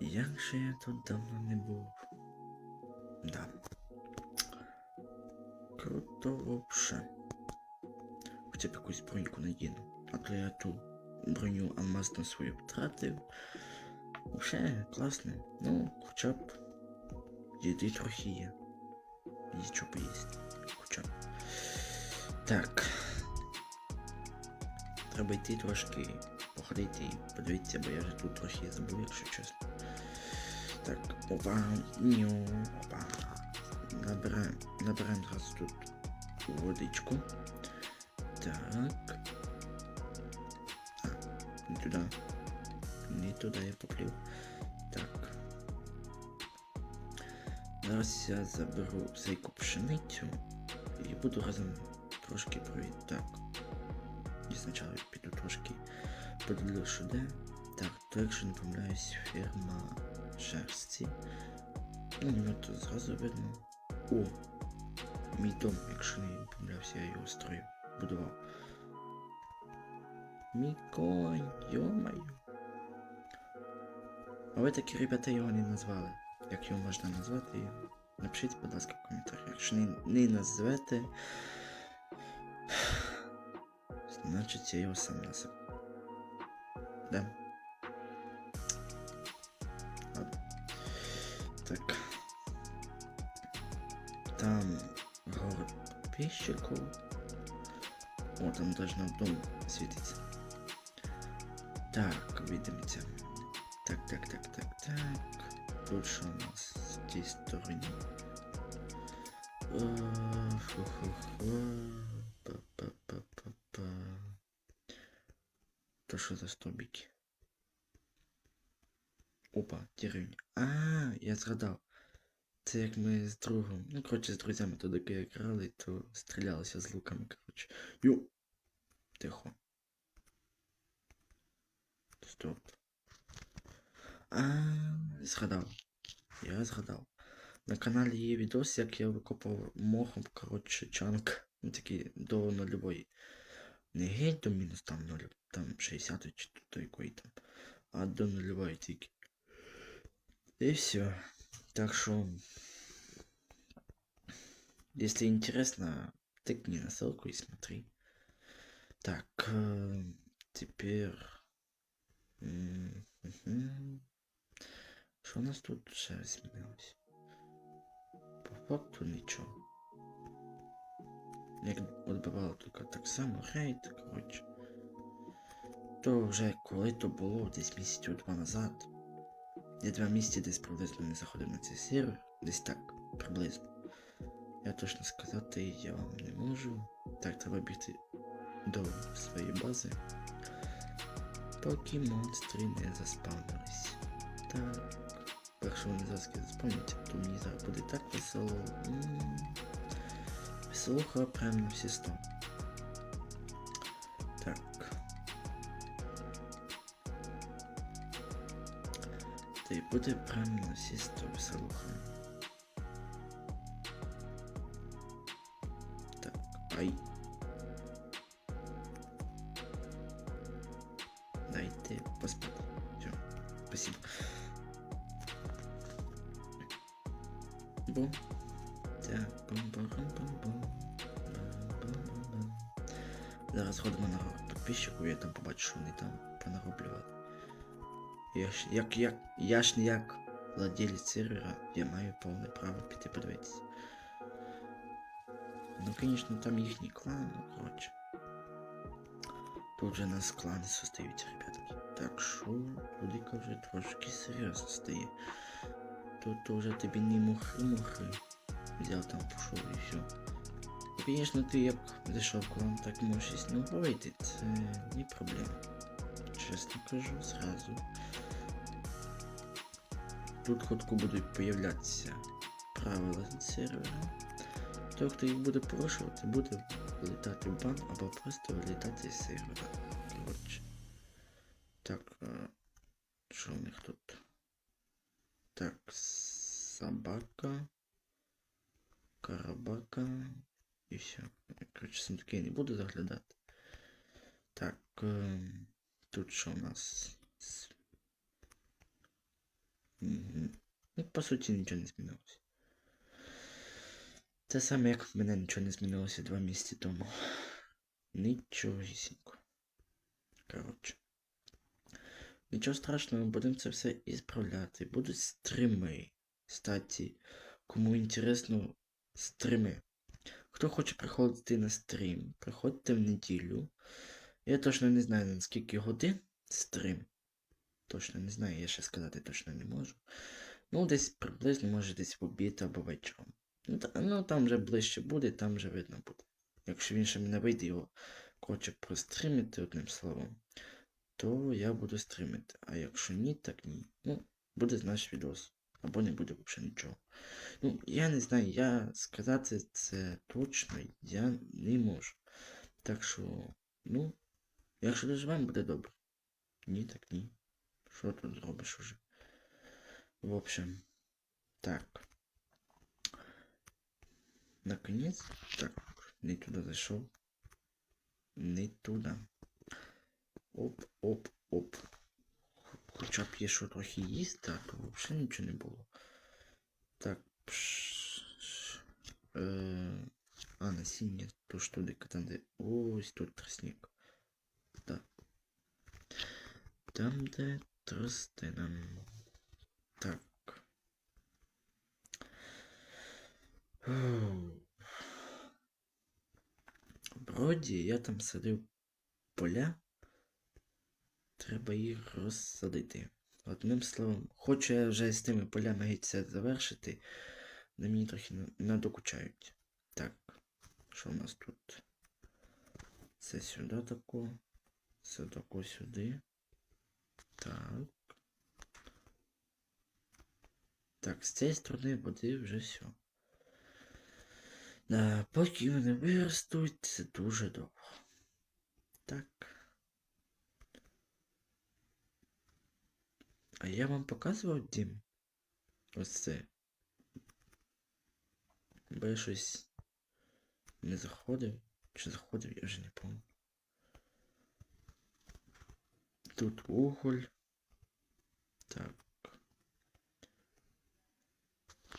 Як же я тут давно не був? Да. Круто вообще. Хоча б якусь броньку надіну. А то я ту броню алмазну свою втратив. Вже класно. Ну, хоча б їди трохи є. Є що поїсти. Хоча б. Так. Треба йти трошки походити і подивитися, бо я вже тут трохи забув, якщо чесно. Так, опа, ню, опа. Набираємо, набираємо зараз тут водичку. Так. А, не туди. Не туди я поплів. Так. Зараз я заберу зайку пшеницю і буду разом трошки провід. Так. І спочатку піду трошки подивлюсь, що де. Так, то якщо не помиляюсь, ферма шерсті. Ну, тут зразу видно. О! Мій дом, якщо не помилявся, я його строїв, будував. Мій конь, йомаю. А ви такі ребята його не назвали. Як його можна назвати? Напишіть, будь ласка, в коментарях. Якщо не, не назвете, значить я його сам назвав. Да. Так. Там город подписчиков. О, там на дом светится. Так, видимите. Так, так, так, так, так. Что у нас этой стороны? То що за столбики? Опа, деревня. А, я згадав. Це як ми з другом. Ну, коротше, з друзями туди грали, то стрілялися з луками, коротше. Йо! Тихо. Стоп. А, згадав. Я згадав. На каналі є відос, як я викопав мохом, коротше, чанк. Ну, такий до нульової. Не геть до мінус там 0, там 60 чи до якої там, а до нульової тільки. І все. Так что, если интересно, тыкни на ссылку и смотри. Так, э, теперь... Что у нас тут ще змінилось? По факту нічого. Як от бувало тільки так само рейд, коротше. То вже коли то було десь місяців два назад. Я два місяці десь приблизно не заходив на цей сервер. Десь так, приблизно. Я точно сказати я вам не можу. Так, треба бігти до своєї бази. Поки монстри не заспавнились. Так, якщо вони зараз заспавнять, то мені зараз буде так весело. Веселуха прям на всі 100. Та й буде прямо на всі. Як як я ж не як владелець сервера, я маю повне право піти подивитися. Ну, звісно, там їхній клан, ну коротше. Тут же нас клани состаються, ребятки. Так що Лудика вже трошки серйозно стає. Тут уже тобі не мухи-мухи. Взяв там пішов і все. Звісно, ти як зайшов клан, так можеш ну вийти, це не проблема. Чесно кажу, зразу. Тут ходку будуть появлятися правила сервера. Той, хто їх буде порушувати, буде вилітати в бан або просто вилітати з сервера. Коротше. Так, що у них тут? Так, собака, карабака і все. Коротше, сундуки я не буду заглядати. Так, е, тут що у нас? Ну, по суті, нічого не змінилося. Те саме, як в мене нічого не змінилося два місяці тому. Нічогісінько. Коротше. Нічого страшного, будемо це все ісправляти. Будуть стріми. Кстати, кому інтересно, стріми. Хто хоче приходити на стрім, приходьте в неділю. Я точно не знаю, на скільки годин стрім. Точно не знаю, я ще сказати точно не можу. Ну, десь приблизно, може, десь в обід або вечором. Ну, та, ну там вже ближче буде, там вже видно буде. Якщо він ще мене вийде його хоче простримити одним словом, то я буду стримити. А якщо ні, так ні. Ну, буде наш відос. Або не буде взагалі нічого. Ну, я не знаю, я сказати це точно я не можу. Так що, ну, якщо доживемо, буде добре. Ні, так ні. Що тут зробиш уже? В общем, так. Наконец, так, не туда зайшов. Не туди. Оп, оп, оп. Хоча б є що трохи їсти, а то взагалі нічого не було. Так. Е, а, насіння, то ж туди, де. Ось тут тростник. Так. Там, де тростина. Так. Вроді я там садив поля. Треба їх розсадити. Одним словом, хочу я вже з тими полями геть все завершити, але мені трохи на- надокучають. Так, що в нас тут? Це сюди тако. Це тако сюди. Так. Так, з цієї сторони буде вже все. Да, поки вони виростуть, це дуже довго. Так. А я вам показував дім? Ось це. Бо я щось не заходив. Чи заходив, я вже не пам'ятаю. Тут уголь. Так.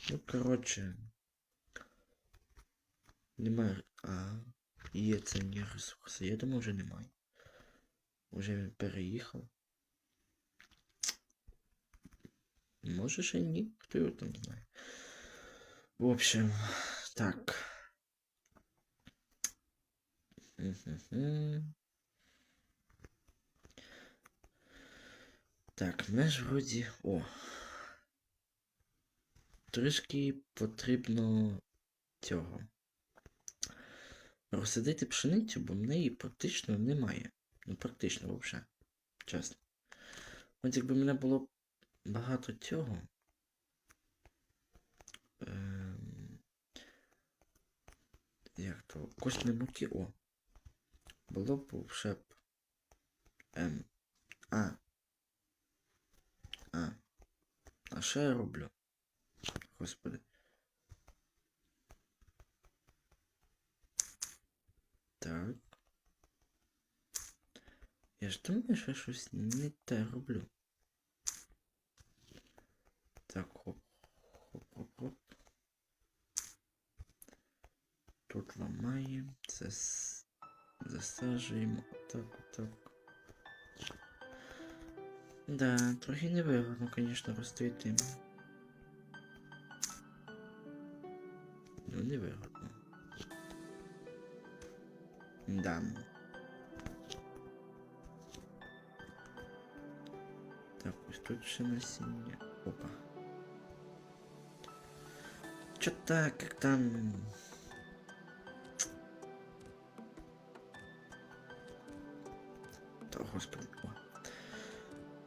Ну, коротше. Немає. А, є цінні ресурси. Я думаю, вже немає. Уже він переїхав. Може ще ні, хто його там знає. В общем, так. Так, ми ж вроді. О. Трішки потрібно цього. Розсадити пшеницю, бо в неї практично немає. Ну, практично взагалі. Чесно. От якби мене було багато цього. Ем... Як то? Костної муки, о. Було б б. Ем. А. А. А що я роблю? Господи. Так. Я ж думаю, що я щось не те роблю. Так, хоп, хоп, хоп, хоп. Тут ламаємо, це засаджуємо. Так, так. Да, трохи невигодно, звісно, ростити. Невигодно. Да. Так, ось тут ще насіння. Опа. Так, как там... Да, господи. О.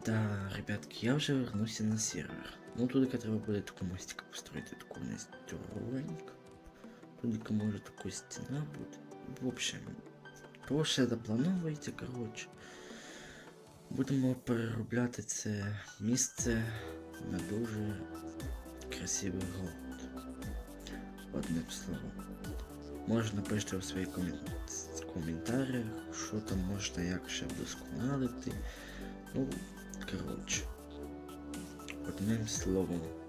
Да, ребятки, я вже вернувся на сервер. Ну, туди треба буде таку мостика построїти, таку не здоровеньку. Туди може таку стіна буде. В общем, то ще заплановується, коротше. Будемо переробляти це місце на дуже красивий город. Одним словом. Можна пишете у своїх комін- коментарях, що там можна як ще вдосконалити. Ну, коротше. Одним словом.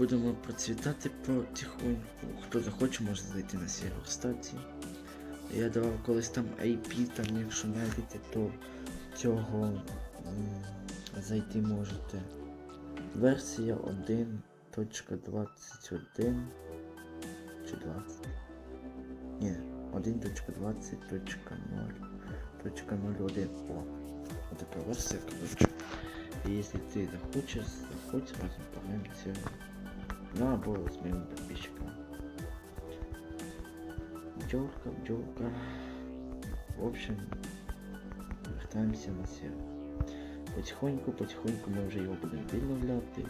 Будемо процвітати потихоньку. Хто захоче, може зайти на сервер статі. Я давав колись там IP, там якщо знайдете, то цього зайти можете. Версія 1.21 чи 20. Ні, 1.20.0.01. О, така версія, коротше. І якщо ти захочеш, заходь разом пограємося. Ну або з моїми підписчиками. Бджолка, бджолка. В общем, вертаємося на сервер. Потихоньку, потихоньку ми вже його будемо відновляти.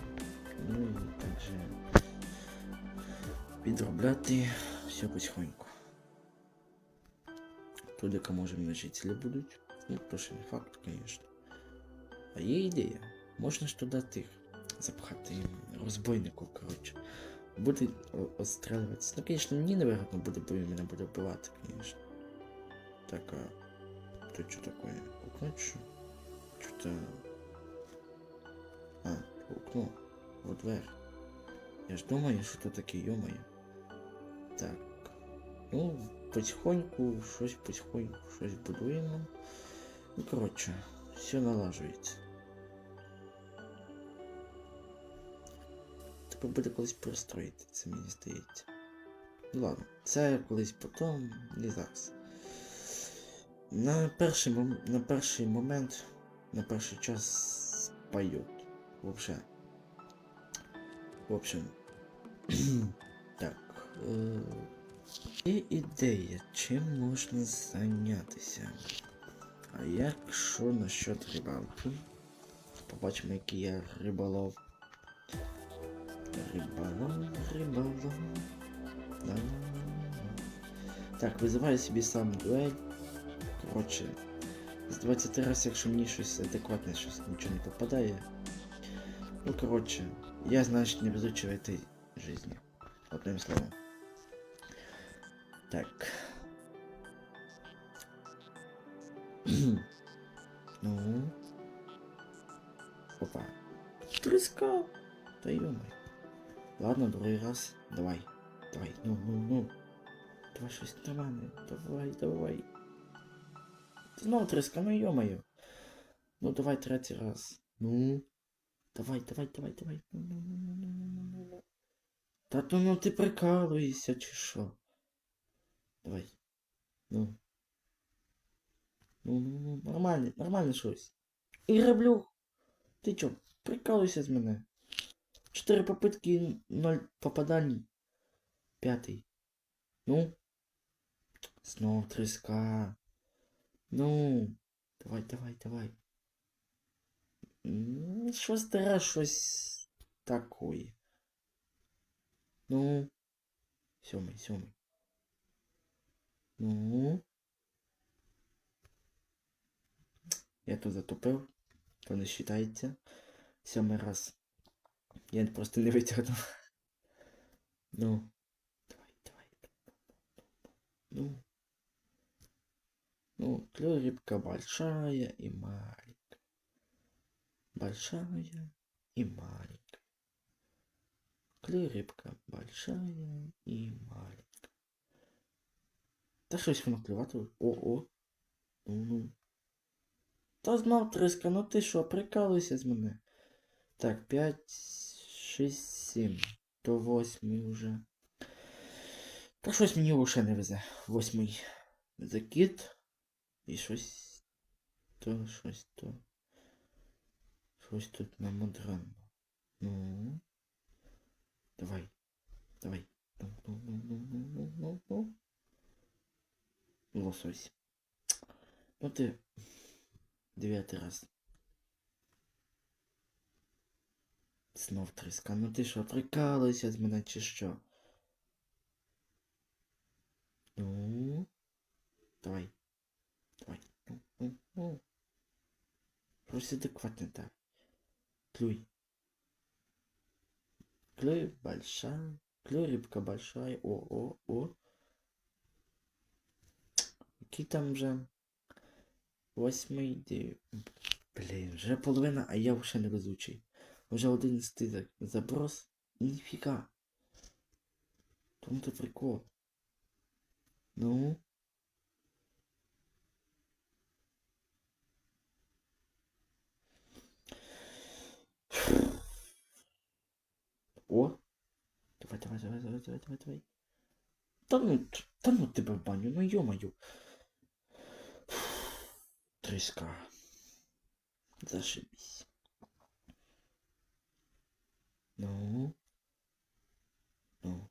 Ну і також підробляти все потихоньку. Туди може на жителі будуть. Ну, то ще не факт, звісно. А є ідея. Можна ж туди тих Запхати розбойників, коротше. Буде о- отстрілюватися. Ну, звісно, мені невигодно буде, бо він мене буде вбивати, звісно. Так, а тут що таке? Окно що? Что-то... А, окно. Вот двері. Я ж думаю, що то таке, йомаю. Так. Ну, потихоньку, щось потихоньку, щось будуємо. Ну, коротше, все налажується. Буде колись перестроїти, це мені здається. Ну ладно, це колись потім, не зараз. На перший, на перший момент, на перший час поют. Вообще. В общем. так. Е... Є ідея, чим можна зайнятися. А якщо насчет рибалки? Побачимо, який я риболов. Риболов, риболов. Да. Так, визиваю собі сам дуель. Коротше, з 20 разів, якщо мені щось адекватне, щось нічого не попадає. Ну, коротше, я, значит, не везучий в этой жизни. Одним словом. Так. ну. Опа. Тріска. Та йомай. Ладно, другий раз. Давай. Давай. Ну, ну, ну. Давай щось нормальне. Давай, давай. Знову тріска, ну йомаю. Ну давай третій раз. Ну. Давай, давай, давай, давай. Ну, ну, ну, ну, ну, ну, ну, ну. Та то ну ти прикалуєшся чи що? Давай. Ну. Ну, ну, ну, нормально, нормально щось. І роблю. Ти чо, прикалуйся з мене. Чотири попитки, ноль попадань. П'ятий. Ну. Знов тріска. Ну. Давай, давай, давай. М, Щось таке, щось такое. Ну. Сьомий, сьомий. Ну. Я тут затопив, то не вважається. Сьомий раз. Я просто не витягнув. Ну. Давай, давай. Ну. Ну, клюв рыбка большая и маленькая. Большая и маленькая. Клюв рыбка большая и маленькая. Та щось воно клювати. О-о. Ну, ну. Та знов триска, ну ти що, прикалуйся з мене. Так, 5, 6, 7. То восьмий уже. Та щось мені уже не везе. Восьмий закид. І щось. То, щось то. Щось тут намудрено. Ну. Давай. Давай. Ну, ну, ну. Лосось. Ну ти. Дев'ятий раз. Знов тріска. Ну ти що, прикалуйся з мене чи що? Ну. Давай. Давай. Ну, ну, ну. Просто адекватно так. Клюй. Клюй большая. Клюй рыбка большая. О, о, о. Який там вже? Восьмий. Блін, вже половина, а я вже не везучий. Уже 11 за- заброс. Ніфіга. Тому то прикол. Ну. О! Давай, давай, давай, давай, давай, давай, давай. Та ну, та ну тебе в баню, ну ё-моё. Тріска. Зашибись. Ну. Ну.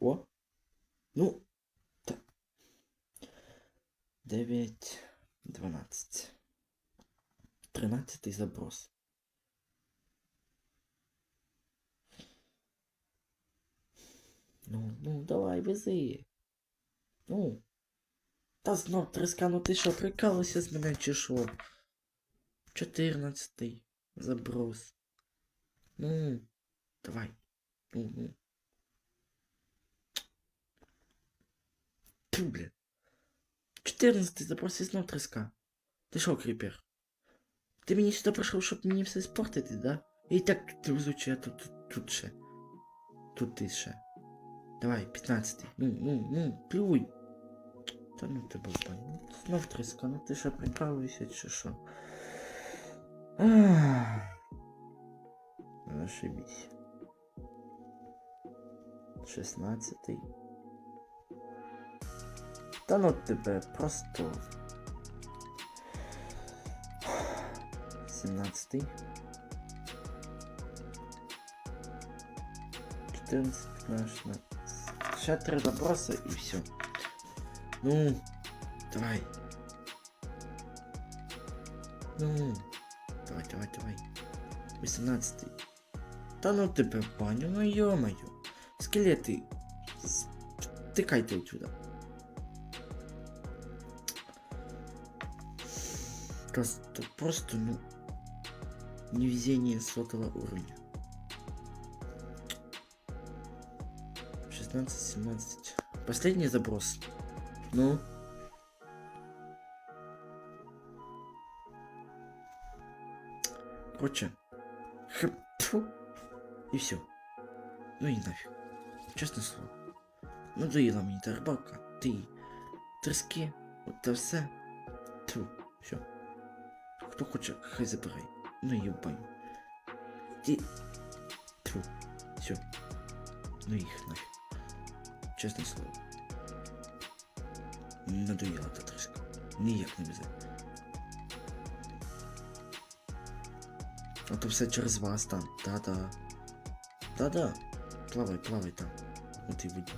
О. Ну. Та. 9, 12. 13 заброс. Ну, ну, давай, вези. Ну. Та знов треска, ну ти що, прикалуйся з мене чи що? 14 заброс. Ну, давай. Ну, ну. Тю, блін. 14 заброс і знов треска. Ти що, кріпер? Ти мені сюди прийшов, щоб мені все спортити, да? І так везуче, а тут, тут, тут ще. Тут ти ще. Давай, 15. Ну, ну, ну, плюй. Та ну тебе баню. Знов треска, ну ти що прикалуєшся чи що? Ах. Зашибись. 16. Та ну тебе просто. 17. 14, 15, 16. Ще три заброси і все. Ну, давай. Ну, давай, давай, давай. 18. Та ну в баню, ну ё-моё. Скелети. з- Тикайте отсюда. Просто, просто, ну, невезение сотого уровня. 16-17. Последний заброс. Ну. Короче. Хп, тьфу. И все. Ну и нафиг. Честное слово. Надоела мені та рибалка. Ти. Трески. От та все. Тьфу. Все. Хто хоче, хай забирай. Ну і баню. Ти. Тьфу. Все. Ну їх нафиг. Чесне слово. Надоїла та трішка. Ніяк не везе. А то все через вас там. Та-да. Та-да. Плавай, плавай там. У тій воді.